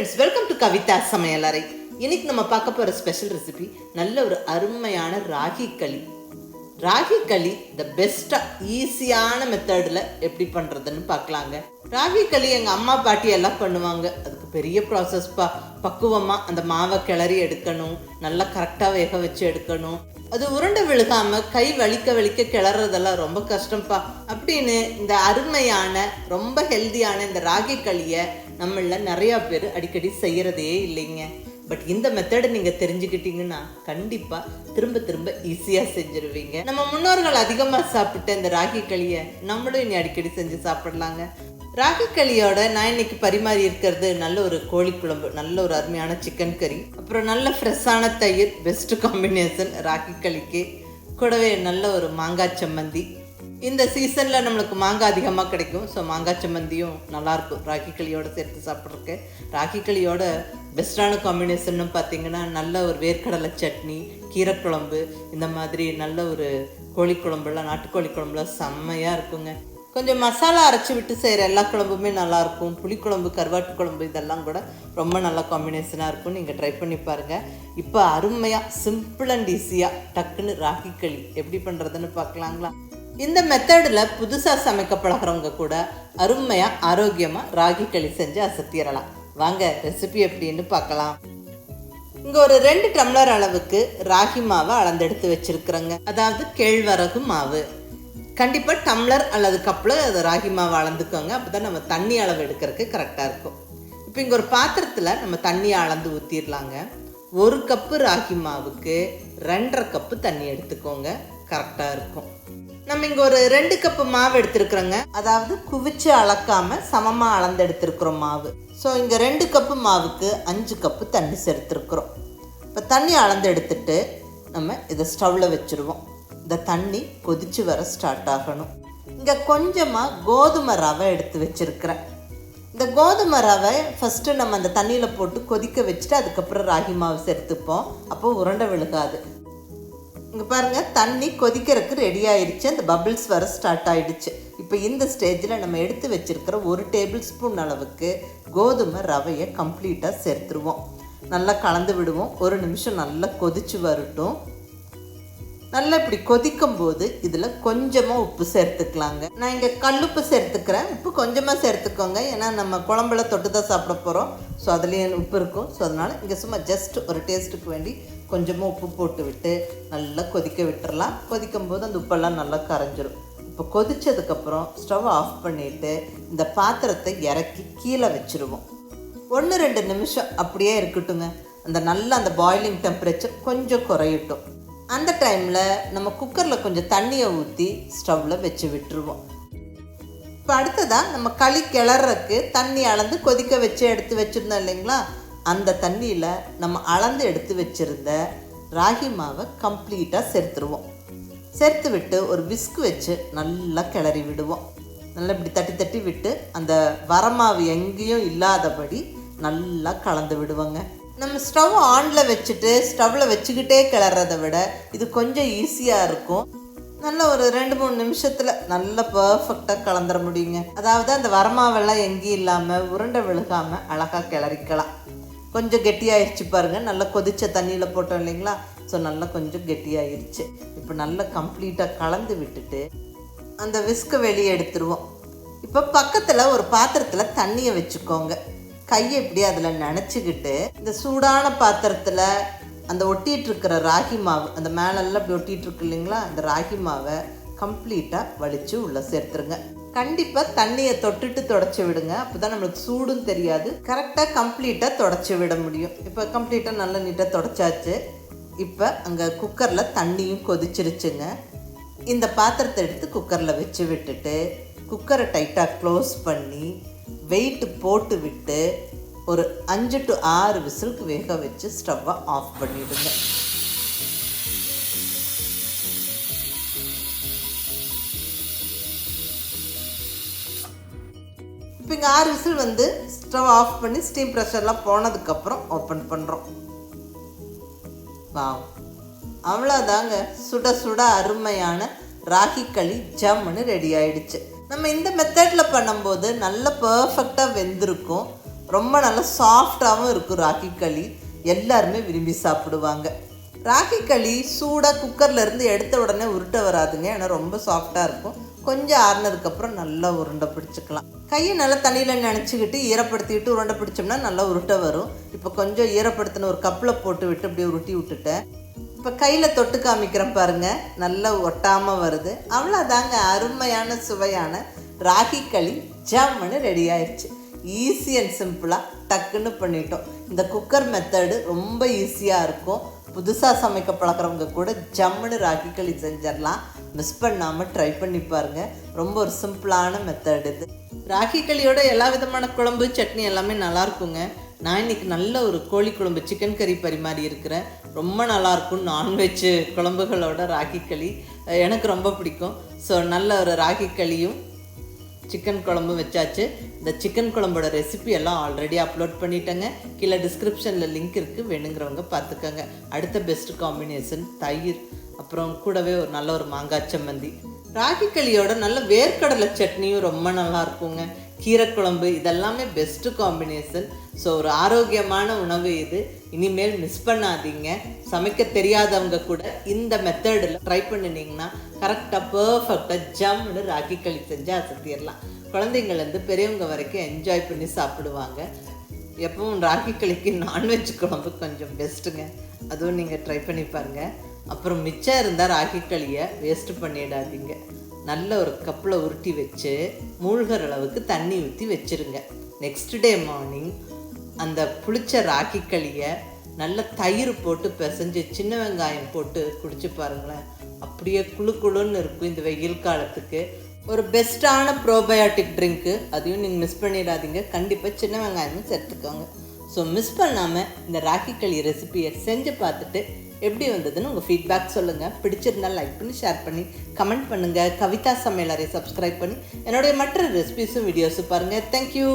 Friends welcome to Kavitha சமையலறை இன்னைக்கு நம்ம பார்க்க போகிற ஸ்பெஷல் ரெசிபி நல்ல ஒரு அருமையான ராகி களி. ராகி களி த பெஸ்ட்டாக ஈஸியான மெத்தடில் எப்படி பண்ணுறதுன்னு பார்க்கலாங்க. ராகி களி எங்கள் அம்மா பாட்டி எல்லாம் பண்ணுவாங்க. அதுக்கு பெரிய ப்ராசஸ்ப்பா பக்குவமாக அந்த மாவை கிளறி எடுக்கணும். நல்லா கரெக்டாக வேக வச்சு எடுக்கணும். அது உருண்டை விழுகாமல் கை வலிக்க வலிக்க கிளறதெல்லாம் ரொம்ப கஷ்டம்ப்பா அப்படின்னு இந்த அருமையான ரொம்ப ஹெல்தியான இந்த ராகி களியை நம்மள நிறையா பேர் அடிக்கடி செய்கிறதே இல்லைங்க. பட் இந்த மெத்தடை நீங்கள் தெரிஞ்சுக்கிட்டீங்கன்னா கண்டிப்பாக திரும்ப திரும்ப ஈஸியாக செஞ்சுருவீங்க. நம்ம முன்னோர்கள் அதிகமாக சாப்பிட்ட இந்த ராகி களியை நம்மளும் இனி அடிக்கடி செஞ்சு சாப்பிடலாங்க. ராகி களியோட நான் இன்னைக்கு பரிமாறி இருக்கிறது நல்ல ஒரு கோழி குழம்பு நல்ல ஒரு அருமையான சிக்கன் கறி அப்புறம் நல்ல ஃப்ரெஷ்ஷான தயிர் பெஸ்ட் காம்பினேஷன் ராகி களிக்கு. கூடவே நல்ல ஒரு மாங்காய் சம்மந்தி இந்த சீசனில் நம்மளுக்கு மாங்காய் அதிகமாக கிடைக்கும். ஸோ மாங்காய் சம்மந்தியும் நல்லாயிருக்கும் ராகி களியோடு சேர்த்து சாப்பிட்றதுக்கு. ராகி களியோட பெஸ்ட்டான காம்பினேஷன்னு பார்த்தீங்கன்னா நல்ல ஒரு வேர்க்கடலை சட்னி கீரைக்குழம்பு இந்த மாதிரி நல்ல ஒரு கோழி குழம்புலாம் நாட்டுக்கோழி குழம்புலாம் செம்மையாக இருக்குங்க. கொஞ்சம் மசாலா அரைச்சி விட்டு செய்கிற எல்லா குழம்புமே நல்லாயிருக்கும் புளிக்குழம்பு கருவாட்டு குழம்பு இதெல்லாம் கூட ரொம்ப நல்ல காம்பினேஷனாக இருக்கும். நீங்கள் ட்ரை பண்ணி பாருங்கள் இப்போ அருமையாக சிம்பிள் அண்ட் ஈஸியாக டக்குன்னு ராகி களி எப்படி பண்ணுறதுன்னு பார்க்கலாங்களா? இந்த மெத்தடில் புதுசாக சமைக்க பழகிறவங்க கூட அருமையாக ஆரோக்கியமாக ராகி களி செஞ்சு அசத்திடலாம் வாங்க ரெசிபி எப்படின்னு பார்க்கலாம். இங்கே ஒரு ரெண்டு டம்ளர் அளவுக்கு ராகி மாவை அளந்தெடுத்து வச்சுருக்குறேங்க. அதாவது கேழ்வரகு மாவு. கண்டிப்பாக டம்ளர் அல்லது கப்பில் அது ராகி மாவு அளந்துக்கோங்க. அப்போ தான் நம்ம தண்ணி அளவு எடுக்கிறதுக்கு கரெக்டாக இருக்கும். இப்போ இங்கே ஒரு பாத்திரத்தில் நம்ம தண்ணியை அளந்து ஊற்றிடலாங்க ஒரு கப்பு ராகி மாவுக்கு ரெண்டரை கப்பு தண்ணி எடுத்துக்கோங்க. கரெக்டாக இருக்கும். நம்ம இங்கே ஒரு ரெண்டு கப்பு மாவு எடுத்துருக்குறோங்க. அதாவது குவிச்சு அளக்காமல் சமமாக அளந்து எடுத்துருக்குறோம் மாவு. ஸோ இங்கே ரெண்டு கப்பு மாவுக்கு அஞ்சு கப்பு தண்ணி சேர்த்துருக்குறோம். இப்போ தண்ணி அளந்து எடுத்துட்டு நம்ம இதை ஸ்டவ்வில் வச்சுருவோம். இந்த தண்ணி கொதிச்சு வர ஸ்டார்ட் ஆகணும். இங்கே கொஞ்சமாக கோதுமை ரவை எடுத்து வச்சுருக்கிறேன். இந்த கோதுமை ரவை ஃபஸ்ட்டு நம்ம அந்த தண்ணியில் போட்டு கொதிக்க வச்சுட்டு அதுக்கப்புறம் ராகி மாவு சேர்த்துப்போம். அப்போ உருண்டை விழுகாது. இங்கே பாருங்கள் தண்ணி கொதிக்கிறதுக்கு ரெடி ஆயிடுச்சு. அந்த பபிள்ஸ் வர ஸ்டார்ட் ஆயிடுச்சு. இப்போ இந்த ஸ்டேஜில் நம்ம எடுத்து வச்சிருக்கிற ஒரு டேபிள் ஸ்பூன் அளவுக்கு கோதுமை ரவையை கம்ப்ளீட்டாக சேர்த்துருவோம். நல்லா கலந்து விடுவோம். ஒரு நிமிஷம் நல்லா கொதிச்சு வரட்டும். நல்லா இப்படி கொதிக்கும் போது இதில் கொஞ்சமாக உப்பு சேர்த்துக்கலாங்க. நான் இங்கே கல்லுப்பு சேர்த்துக்கிறேன். உப்பு கொஞ்சமாக சேர்த்துக்கோங்க. ஏன்னா நம்ம குழம்புல தொட்டு தான் சாப்பிட போகிறோம் ஸோ அதுலேயும் உப்பு இருக்கும். ஸோ அதனால் இங்கே சும்மா ஜஸ்ட் ஒரு டேஸ்ட்டுக்கு வேண்டி கொஞ்சமாக உப்பு போட்டு விட்டு நல்லா கொதிக்க விட்டுறலாம். கொதிக்கும் போது அந்த உப்பெல்லாம் நல்லா கரைஞ்சிரும். இப்போ கொதித்ததுக்கப்புறம் ஸ்டவ் ஆஃப் பண்ணிவிட்டு இந்த பாத்திரத்தை இறக்கி கீழே வச்சுருவோம். ஒன்று ரெண்டு நிமிஷம் அப்படியே இருக்கட்டுங்க. அந்த நல்ல அந்த பாயிலிங் டெம்பரேச்சர் கொஞ்சம் குறையட்டும். அந்த டைமில் நம்ம குக்கரில் கொஞ்சம் தண்ணியை ஊற்றி ஸ்டவ்வில் வச்சு விட்டுருவோம். இப்போ அடுத்ததாக நம்ம களி கிளறக்கு தண்ணி அளந்து கொதிக்க வச்சு எடுத்து வச்சுருந்தோம் இல்லைங்களா? அந்த தண்ணியில் நம்ம அளந்து எடுத்து வச்சுருந்த ராகி மாவை கம்ப்ளீட்டாக சேர்த்துருவோம். சேர்த்து விட்டு ஒரு விஸ்க் வச்சு நல்லா கிளறி விடுவோம். நல்லா இப்படி தட்டி தட்டி விட்டு அந்த வரமாவு எங்கேயும் இல்லாதபடி நல்லா கலந்து விடுவோங்க. நம்ம ஸ்டவ் ஆனில் வச்சுட்டு ஸ்டவ்வில் வச்சுக்கிட்டே கிளறதை விட இது கொஞ்சம் ஈஸியாக இருக்கும். நல்ல ஒரு ரெண்டு மூணு நிமிஷத்தில் நல்லா பர்ஃபெக்டாக கலந்துட முடியுங்க. அதாவது அந்த வரமாவெல்லாம் எங்கேயும் இல்லாமல் உருண்டை விழுகாமல் அழகாக கிளறிக்கலாம். கொஞ்சம் கெட்டியாகிடுச்சு பாருங்கள் நல்லா கொதித்த தண்ணியில் போட்டோம் இல்லைங்களா? ஸோ நல்லா கொஞ்சம் கெட்டியாகிடுச்சு இப்போ நல்லா கம்ப்ளீட்டாக கலந்து விட்டுட்டு அந்த விஸ்கை வெளியே எடுத்துருவோம். இப்போ பக்கத்தில் ஒரு பாத்திரத்தில் தண்ணியை வச்சுக்கோங்க. கையை இப்படி அதில் நினச்சிக்கிட்டு இந்த சூடான பாத்திரத்தில் அந்த ஒட்டிகிட்ருக்கிற ராகி மாவு அந்த மேலெல்லாம் இப்படி ஒட்டிகிட்ருக்கு இல்லைங்களா? அந்த ராகி மாவை கம்ப்ளீட்டாக வலித்து உள்ளே சேர்த்துருங்க. கண்டிப்பாக தண்ணியை தொட்டுட்டு தொடச்சி விடுங்க. அப்போ தான் நம்மளுக்கு சூடும் தெரியாது. கரெக்டாக கம்ப்ளீட்டாக தொடச்சி விட முடியும். இப்போ கம்ப்ளீட்டாக நல்லா நீட்டாக தொடச்சாச்சு. இப்போ அங்கே குக்கரில் தண்ணியும் கொதிச்சிருச்சுங்க. இந்த பாத்திரத்தை எடுத்து குக்கரில் வச்சு விட்டுட்டு குக்கரை டைட்டாக க்ளோஸ் பண்ணி வெயிட் போட்டு விட்டு ஒரு அஞ்சு டு ஆறு விசிலுக்கு வேக வச்சு ஸ்டவ்வை ஆஃப் பண்ணிவிடுங்க இப்போ இங்கே ஆறு விசில் வந்து ஸ்டவ் ஆஃப் பண்ணி ஸ்டீம் ப்ரெஷர்லாம் போனதுக்கப்புறம் ஓப்பன் பண்ணுறோம் வா அவ்வளோதாங்க சுட சுட அருமையான ராகி களி ஜம்முன்னு ரெடி ஆயிடுச்சு. நம்ம இந்த மெத்தடில் பண்ணும்போது நல்ல பர்ஃபெக்டாக வெந்திருக்கும். ரொம்ப நல்லா சாஃப்டாகவும் இருக்கும் ராகி களி. எல்லாருமே விரும்பி சாப்பிடுவாங்க. ராகி களி சூடாக குக்கர்லேருந்து எடுத்த உடனே உருட்ட வராதுங்க. ஏன்னா ரொம்ப சாஃப்டாக இருக்கும். கொஞ்சம் ஆறுனதுக்கப்புறம் நல்லா உருண்டை பிடிச்சிக்கலாம். கையை நல்லா தண்ணியில் நினச்சிக்கிட்டு ஈரப்படுத்திக்கிட்டு உருண்டை பிடிச்சோம்னா நல்லா உருட்டை வரும். இப்போ கொஞ்சம் ஈரப்படுத்தின ஒரு கப்பில் போட்டு விட்டு அப்படியே உருட்டி விட்டுட்டேன். இப்போ கையில் தொட்டு காமிக்கிறேன் பாருங்கள் நல்லா ஒட்டாமல் வருது. அவ்வளோதாங்க அருமையான சுவையான ராகி களி ஜம்முன்னு ரெடி ஆயிடுச்சு ஈஸி அண்ட் சிம்பிளாக டக்குன்னு பண்ணிட்டோம். இந்த குக்கர் மெத்தடு ரொம்ப ஈஸியாக இருக்கும். புதுசாக சமைக்க பழக்கிறவங்க கூட ஜம்முன்னு ராகி களி செஞ்சிடலாம் மிஸ் பண்ணாமல் ட்ரை பண்ணி பாருங்கள் ரொம்ப ஒரு சிம்பிளான மெத்தட் இது. ராகி களியோட எல்லா விதமான குழம்பு சட்னி எல்லாமே நல்லாயிருக்குங்க நான் இன்னைக்கு நல்ல ஒரு கோழி குழம்பு சிக்கன் கறி பரிமாறி இருக்கிறேன். ரொம்ப நல்லாயிருக்கும் நான்வெஜ்ஜு நான்வெஜ் குழம்புகளோட ராகி களி. எனக்கு ரொம்ப பிடிக்கும். ஸோ நல்ல ஒரு ராகி களியும் சிக்கன் குழம்பு வச்சாச்சு. இந்த சிக்கன் குழம்போட ரெசிபி எல்லாம் ஆல்ரெடி அப்லோட் பண்ணிட்டேங்க. கீழே டிஸ்கிரிப்ஷனில் லிங்க் இருக்குது வேணுங்கிறவங்க பார்த்துக்கோங்க. அடுத்த பெஸ்ட் காம்பினேஷன் தயிர் அப்புறம் கூடவே ஒரு நல்ல ஒரு மாங்காய் சம்மந்தி. ராகி களியோட நல்ல வேர்க்கடலை சட்னியும் ரொம்ப நல்லா இருக்குங்க. கீரைக்குழம்பு இதெல்லாமே பெஸ்ட்டு காம்பினேஷன் ஸோ ஒரு ஆரோக்கியமான உணவு இது. இனிமேல் மிஸ் பண்ணாதீங்க. சமைக்க தெரியாதவங்க கூட இந்த மெத்தடில் ட்ரை பண்ணினீங்கன்னா கரெக்டாக பர்ஃபெக்டாக ஜம்னு ராக்கி களி செஞ்சு அசத்திடலாம் குழந்தைங்கள்லேருந்து பெரியவங்க வரைக்கும் என்ஜாய் பண்ணி சாப்பிடுவாங்க. எப்பவும் ராக்கி களிக்கு நான்வெஜ் குழம்பு கொஞ்சம் பெஸ்ட்டுங்க அதுவும் நீங்கள் ட்ரை பண்ணி பாருங்கள் அப்புறம் மிச்சம் இருந்தால் ராகி களியை வேஸ்ட்டு பண்ணிடாதீங்க. நல்ல ஒரு கப்பில் உருட்டி வச்சு மூழ்கிற அளவுக்கு தண்ணி ஊற்றி வச்சிருங்க. நெக்ஸ்ட் டே மார்னிங் அந்த புளிச்ச ராக்கி களியை நல்ல தயிர் போட்டு பிசைஞ்சு சின்ன வெங்காயம் போட்டு குடிச்சு பாருங்களேன். அப்படியே குளு குளுன்னு இருக்கும் இந்த வெயில் காலத்துக்கு. ஒரு பெஸ்ட்டான ப்ரோபயோட்டிக் ட்ரிங்க்கு அதையும் நீங்கள் மிஸ் பண்ணிடாதீங்க. கண்டிப்பாக சின்ன வெங்காயமும் சேர்த்துக்கோங்க. ஸோ மிஸ் பண்ணாமல் இந்த ராக்கி களி ரெசிபியை செஞ்சு பார்த்துட்டு எப்படி வந்ததுன்னு உங்கள் ஃபீட்பேக் சொல்லுங்கள் பிடிச்சிருந்தால் லைக் பண்ணி ஷேர் பண்ணி கமெண்ட் பண்ணுங்கள் கவிதா சமையலரை சப்ஸ்கிரைப் பண்ணி என்னுடைய மற்ற ரெசிபிஸும் வீடியோஸும் பாருங்கள் தேங்க்யூ